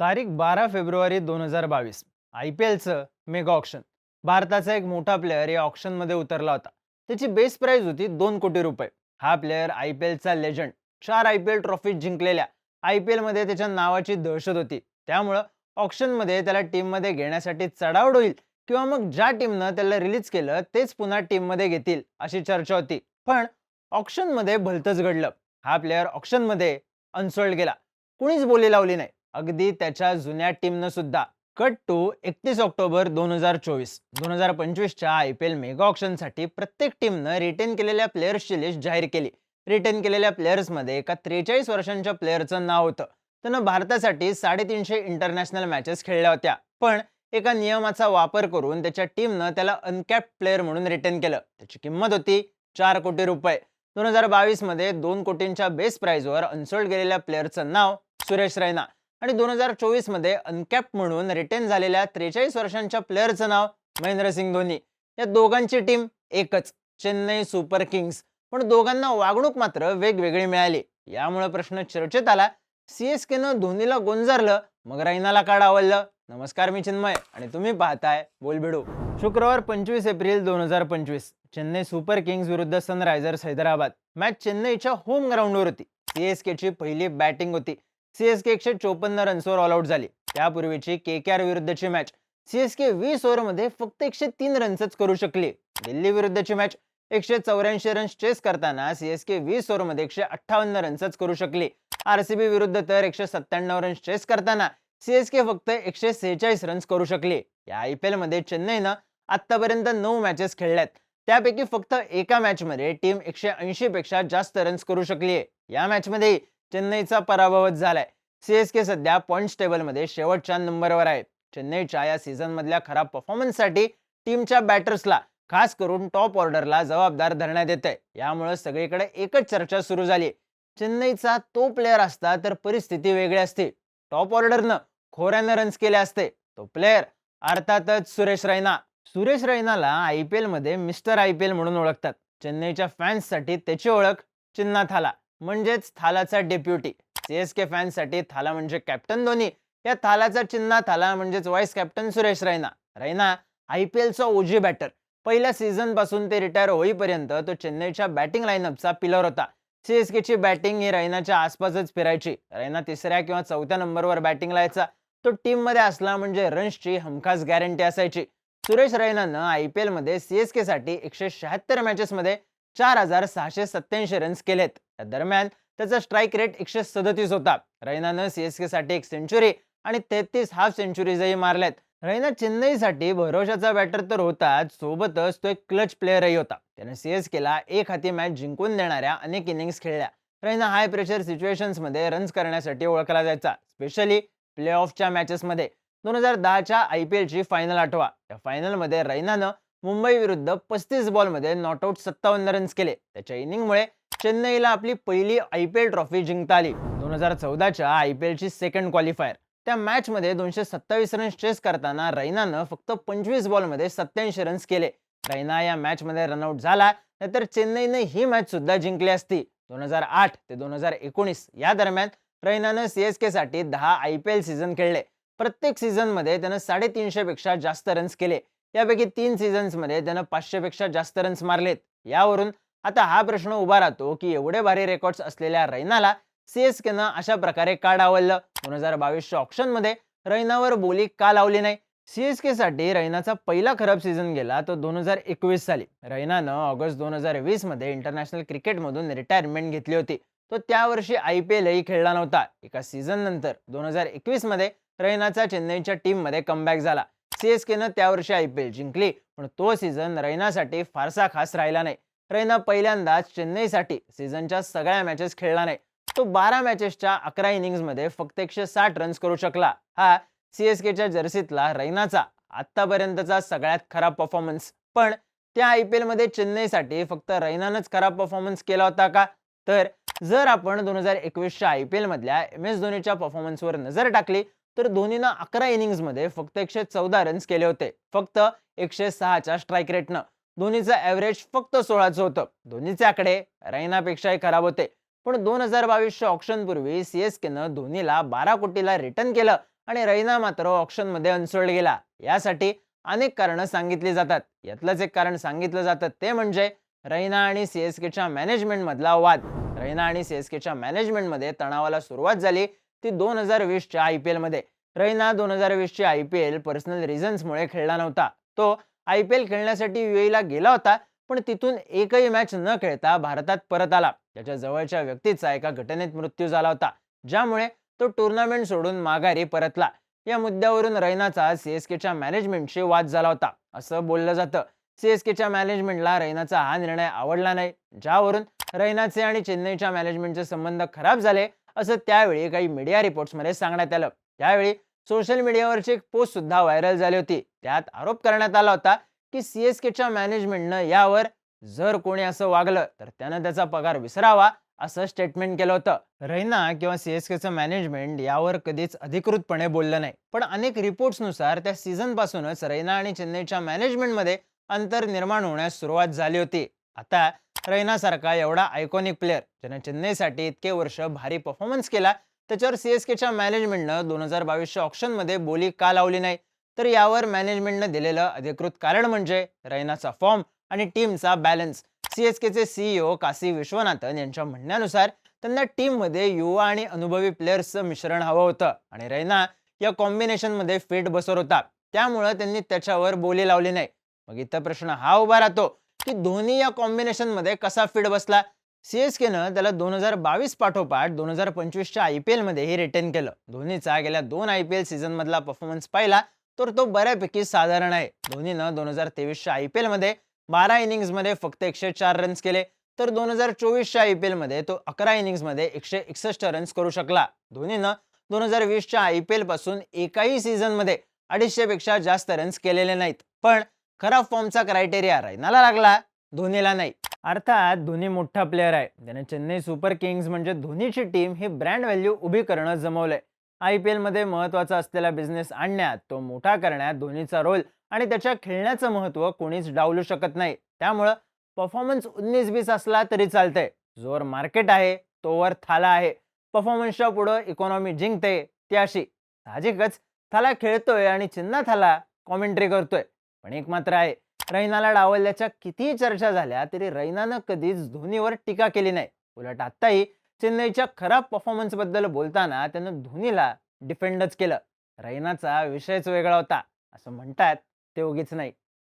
तारीख बारा फेब्रुवारी दोन हजार बावीस. आय पी एलचं मेगा ऑक्शन. भारताचा एक मोठा प्लेअर या ऑप्शनमध्ये उतरला होता. त्याची बेस प्राइस होती दोन कोटी रुपये. हा प्लेअर आय पी एलचा लेजंड चार आय पी एल ट्रॉफी जिंकलेल्या आय पी एलमध्ये त्याच्या नावाची दहशत होती. त्यामुळं ऑप्शनमध्ये त्याला टीममध्ये घेण्यासाठी चढावड होईल किंवा मग ज्या टीमनं त्याला रिलीज केलं तेच पुन्हा टीममध्ये घेतील अशी चर्चा होती. पण ऑक्शनमध्ये भलतंच घडलं. हा प्लेअर ऑक्शनमध्ये अनसोल्ड गेला. कुणीच बोली लावली नाही. अगदी त्याच्या जुन्या टीमनं सुद्धा. कट टू एकतीस ऑक्टोबर दोन हजार चोवीस. दोन हजार पंचवीसच्या आय पी एल मेगा ऑप्शनसाठी प्रत्येक टीमनं रिटेन केलेल्या प्लेयर्सची लिस्ट जाहीर केली. रिटेन केलेल्या प्लेयर्समध्ये एका त्रेचाळीस वर्षांच्या प्लेयरचं नाव होतं. त्यानं भारतासाठी साडेतीनशे इंटरनॅशनल मॅचेस खेळल्या होत्या. पण एका नियमाचा वापर करून त्याच्या टीमनं त्याला अनकॅप प्लेअर म्हणून रिटेन केलं. त्याची किंमत होती चार कोटी रुपये. दोन हजार बावीसमध्ये दोन कोटींच्या बेस प्राईजवर अनसोल्ड गेलेल्या प्लेअरचं नाव सुरेश रैना. आणि दोन हजार चोवीसमध्ये अनकॅप म्हणून रिटेन झालेल्या त्रेचाळीस वर्षांच्या प्लेअरचं नाव महेंद्रसिंग धोनी. या दोघांची टीम एकच चेन्नई सुपर किंग्स. पण दोघांना वागणूक मात्र वेगवेगळी मिळाली. यामुळे प्रश्न चर्चेत आला. सीएसकेनं धोनीला गोंजारलं मग रैनाला काड आवडलं. नमस्कार मी चिन्मय आणि तुम्ही पाहताय बोलबिडू. शुक्रवार पंचवीस एप्रिल दोन हजार पंचवीस चेन्नई सुपर किंग्स विरुद्ध सनरायझर्स हैदराबाद. मॅच चेन्नईच्या होम ग्राउंडवर होती. सीएसकेची पहिली बॅटिंग होती. सीएसके एकशे चोपन्न रन्सवर ऑल आउट झाली. त्यापूर्वीची के के आर विरुद्धची मॅच सीएसके वीस ओव्हरमध्ये फक्त एकशे तीन रन्सच करू शकली. दिल्ली विरुद्धची मॅच एकशे चौऱ्याऐंशी रन्स चेस करताना सीएसके वीस ओव्हरमध्ये एकशे अठ्ठावन्न रन्सच करू शकली. आरसीबी विरुद्ध तर एकशे सत्त्याण्णव रन्स चेस करताना सीएसके फक्त एकशे सेहेचाळीस रन्स करू शकली. या आय पी एलमध्ये चेन्नईनं आतापर्यंत नऊ मॅचेस खेळल्यात. त्यापैकी फक्त एका मॅचमध्ये टीम एकशे ऐंशी पेक्षा जास्त रन्स करू शकली. या मॅचमध्ये चेन्नईचा पराभवच झालाय. सीएसके सध्या पॉईंट्स टेबलमध्ये शेवटच्या नंबरवर आहे चेन्नईच्या या सीझन मधल्या खराब परफॉर्मन्ससाठी टीमच्या बॅटर्सला खास करून टॉप ऑर्डरला जबाबदार धरण्यात येते यामुळे सगळीकडे एकच चर्चा सुरू झाली. चेन्नईचा तो प्लेअर असता तर परिस्थिती वेगळी असते. टॉप ऑर्डरनं खोऱ्यानं रन्स केले असते. तो प्लेअर अर्थातच सुरेश रैना. सुरेश रैनाला आय पी एलमध्ये मिस्टर आय पी एल म्हणून ओळखतात. चेन्नईच्या फॅन्ससाठी त्याची ओळख चिन्नात आला म्हणजेच थालाचा डेप्युटी. सीएसके फॅन्ससाठी थाला म्हणजे कॅप्टन धोनी. या थालाचा चिन्हा थाला म्हणजेच vice captain Suresh Raina. Raina I P एलचा OG batter पहिल्या सीझनपासून ते रिटायर होईपर्यंत तो चेन्नईच्या बॅटिंग लाईनअपचा पिलर होता. सीएसकेची बॅटिंग ही रैनाच्या आसपासच फिरायची. रैना तिसऱ्या किंवा चौथ्या नंबरवर बॅटिंग लायचा तो टीममध्ये असला म्हणजे रन्सची हमखास गॅरंटी असायची. सुरेश रैनानं आय पी एलमध्ये सीएसके साठी एकशे शहात्तर मॅचेसमध्ये चार हजार सहाशे सत्याऐंशी रन्स केलेत. त्या दरम्यान त्याचा स्ट्राईक रेट एकशे सदतीस होता. रैनानं सीएसके साठी एक सेंचुरी आणि तेहतीस हाफ सेंचुरीजही मारल्यात रैना चेन्नईसाठी भरोशाचा बॅटर तर होताच सोबतच तो एक क्लच प्लेअरही होता. त्याने सीएसकेला एक हाती मॅच जिंकून देणाऱ्या अनेक इनिंग्स खेळल्या. रैना हाय प्रेशर सिच्युएशन्समध्ये रन्स करण्यासाठी ओळखला जायचा स्पेशली प्ले ऑफच्या मॅचेसमध्ये दोन हजार दहाच्या आय पी एलची फायनल आठवा. या फायनलमध्ये रैनानं मुंबई विरुद्ध पस्तीस बॉलमध्ये नॉट आउट सत्तावन्न रन्स केले. त्याच्या इनिंगमुळे चेन्नईला आपली पहिली आय पी एल ट्रॉफी जिंकता आली. दोन हजार चौदाच्या आय पी एलची सेकंड क्वालिफायर त्या मॅचमध्ये दोनशे सत्तावीस रन्स चेस करताना रैनानं फक्त पंचवीस बॉलमध्ये सत्याऐंशी रन्स केले. रैना या मॅचमध्ये रनआउट झाला नाहीतर चेन्नईने ही मॅच सुद्धा जिंकली असती. दोन हजार आठ ते दोन हजार एकोणीस या दरम्यान रैनानं सीएसके साठी दहा आय पी एल सीझन खेळले. प्रत्येक सीझनमध्ये त्यानं साडेतीनशे पेक्षा जास्त रन्स केले. यापैकी तीन सीझन्समध्ये त्यानं पाचशेपेक्षा जास्त रन्स मारलेत. यावरून आता हा प्रश्न उभा राहतो की एवढे भारी रेकॉर्ड्स असलेल्या रैनाला सीएसकेनं अशा प्रकारे का डावललं? दोन हजार बावीसच्या ऑप्शनमध्ये रैनावर बोली का लावली नाही? सीएसके साठी रैनाचा पहिला खराब सीझन गेला तो दोन हजार एकवीस साली. रैनानं ऑगस्ट दोन हजार वीसमध्ये इंटरनॅशनल क्रिकेटमधून रिटायरमेंट घेतली होती. तो त्या वर्षी आय पी एलही खेळला नव्हता. एका सीझन नंतर दोन हजार एकवीसमध्ये रैनाचा चेन्नईच्या टीममध्ये कमबॅक झाला. सीएसकेनं त्या वर्षी आय पी एल जिंकली पण तो सीझन रैनासाठी फारसा खास राहिला नाही. रैना पहिल्यांदाच चेन्नईसाठी सीझनच्या सगळ्या मॅचेस खेळला नाही. तो बारा मॅचेसच्या अकरा इनिंग्समध्ये फक्त एकशे साठ रन्स करू शकला. हा सीएसकेच्या जर्सीतला रैनाचा आतापर्यंतचा सगळ्यात खराब परफॉर्मन्स पण त्या आय पी एलमध्ये चेन्नईसाठी फक्त रैनानंच खराब परफॉर्मन्स केला होता का? तर जर आपण दोन हजार एकवीसच्या आय पी एलमधल्या एम एस धोनीच्या परफॉर्मन्सवर नजर टाकली तर धोनीनं अकरा इनिंग्समध्ये फक्त एकशे चौदा रन्स केले होते. फक्त एकशे सहाच्या स्ट्राईक रेटनं धोनीचं ॲव्हरेज फक्त सोळाचं होतं. धोनीचे आकडे रैनापेक्षाही खराब होते. पण दोन हजार बावीसच्या ऑप्शन पूर्वी सीएसकेनं धोनीला बारा कोटीला रिटर्न केलं आणि रैना मात्र ऑप्शनमध्ये अनसोल्ड गेला. यासाठी अनेक कारणं सांगितली जातात. यातलंच एक कारण सांगितलं जातं ते म्हणजे रैना आणि सी एस केच्या मॅनेजमेंटमधला वाद. रैना आणि सी एस केच्या मॅनेजमेंटमध्ये तणावाला सुरुवात झाली ती दोन हजार वीसच्या आय पी एलमध्ये. रैना दोन हजार वीसची आय पी एल पर्सनल रिझन्समुळे खेळला नव्हता. तो आय पी एल खेळण्यासाठी युएईला गेला होता पण तिथून एकही मॅच न खेळता भारतात परत आला. त्याच्या जवळच्या व्यक्तीचा एका घटनेत मृत्यू झाला होता ज्यामुळे तो टुर्नामेंट सोडून माघारी परतला. या मुद्द्यावरून रैनाचा सीएसकेच्या मॅनेजमेंटशी वाद झाला होता. असं बोललं जातं. सीएसकेच्या मॅनेजमेंटला रैनाचा हा निर्णय आवडला नाही ज्यावरून रैनाचे आणि चेन्नईच्या मॅनेजमेंटचे संबंध खराब झाले असं त्यावेळी काही मीडिया रिपोर्ट्समध्ये सांगण्यात आलं. त्यावेळी सोशल मीडियावरची एक पोस्ट सुद्धा व्हायरल झाली होती. त्यात आरोप करण्यात आला होता की सीएसकेच्या मॅनेजमेंटनं यावर जर कोणी असं वागलं तर त्यानं त्याचा पगार विसरावा असं स्टेटमेंट केलं होतं. रैना किंवा सीएसकेचं मॅनेजमेंट यावर कधीच अधिकृतपणे बोललं नाही. पण अनेक रिपोर्ट्सनुसार त्या सीझन पासूनच रैना आणि चेन्नईच्या मॅनेजमेंटमध्ये अंतर निर्माण होण्यास सुरुवात झाली होती. आता रैनासारखा एवढा आयकॉनिक प्लेअर ज्याने चेन्नईसाठी इतके वर्ष भारी परफॉर्मन्स केला त्याच्यावर सीएसकेच्या मॅनेजमेंटनं दोन हजार बावीसच्या ऑप्शनमध्ये बोली का लावली नाही? तर यावर मॅनेजमेंटनं दिलेलं अधिकृत कारण म्हणजे रैनाचा फॉर्म आणि टीमचा बॅलन्स सी एस केचे सीईओ काशी विश्वनाथन यांच्या म्हणण्यानुसार त्यांना टीममध्ये युवा आणि अनुभवी प्लेयर्सचं मिश्रण हवं होतं आणि रैना या कॉम्बिनेशनमध्ये फिट बसत होता. त्यामुळं त्यांनी त्याच्यावर बोली लावली नाही. मग इथं प्रश्न हा उभा राहतो की धोनी या कॉम्बिनेशनमध्ये कसा फिट बसला? सीएसकेनं त्याला दोन हजार बावीस पाठोपाठ दोन हजार पंचवीसच्या आय पी एलमध्येही रिटर्न केलं. धोनीचा गेल्या दोन आय पी एल सीझनमधला परफॉर्मन्स पाहिला तर तो बऱ्यापैकी साधारण आहे. धोनीनं दोन हजार तेवीसच्या आय पी एलमध्ये बारा इनिंग्समध्ये फक्त एकशे चार रन्स केले तर दोन हजार चोवीसच्या आय पी एलमध्ये तो अकरा इनिंग्समध्ये एकशे एकसष्ट रन्स करू शकला. धोनीनं दोन हजार वीसच्या आय पी एलपासून एकाही सीझनमध्ये अडीचशेपेक्षा जास्त रन्स केलेले नाहीत. पण खरा फॉर्मचा क्रायटेरिया रैनाला लागला? धोनीला नाही. अर्थात धोनी मोठा प्लेअर आहे. त्याने चेन्नई सुपर किंग्ज म्हणजे धोनीची टीम ही ब्रँड व्हॅल्यू उभी करणं जमवलंय. आय पी एलमध्ये महत्त्वाचा असलेला बिझनेस आणण्यात तो मोठा करण्यात धोनीचा रोल आणि त्याच्या खेळण्याचं महत्त्व कोणीच डावलू शकत नाही. त्यामुळं परफॉर्मन्स उन्नीस बीस असला तरी चालतंय. जोवर मार्केट आहे तोवर थाला आहे. परफॉर्मन्सच्या पुढं इकॉनॉमी जिंकते ती अशी. साहजिकच थाला खेळतोय आणि चिन्ना थाला कॉमेंट्री करतोय. पण एक मात्र आहे रैनाला डावलल्याच्या कितीही चर्चा झाल्या तरी रैनानं कधीच धोनीवर टीका केली नाही. उलट आत्ताही चेन्नईच्या खराब परफॉर्मन्सबद्दल बोलताना त्यानं धोनीला डिफेंडच केलं. रैनाचा विषयच वेगळा होता. असं म्हणतात ते उगीच नाही.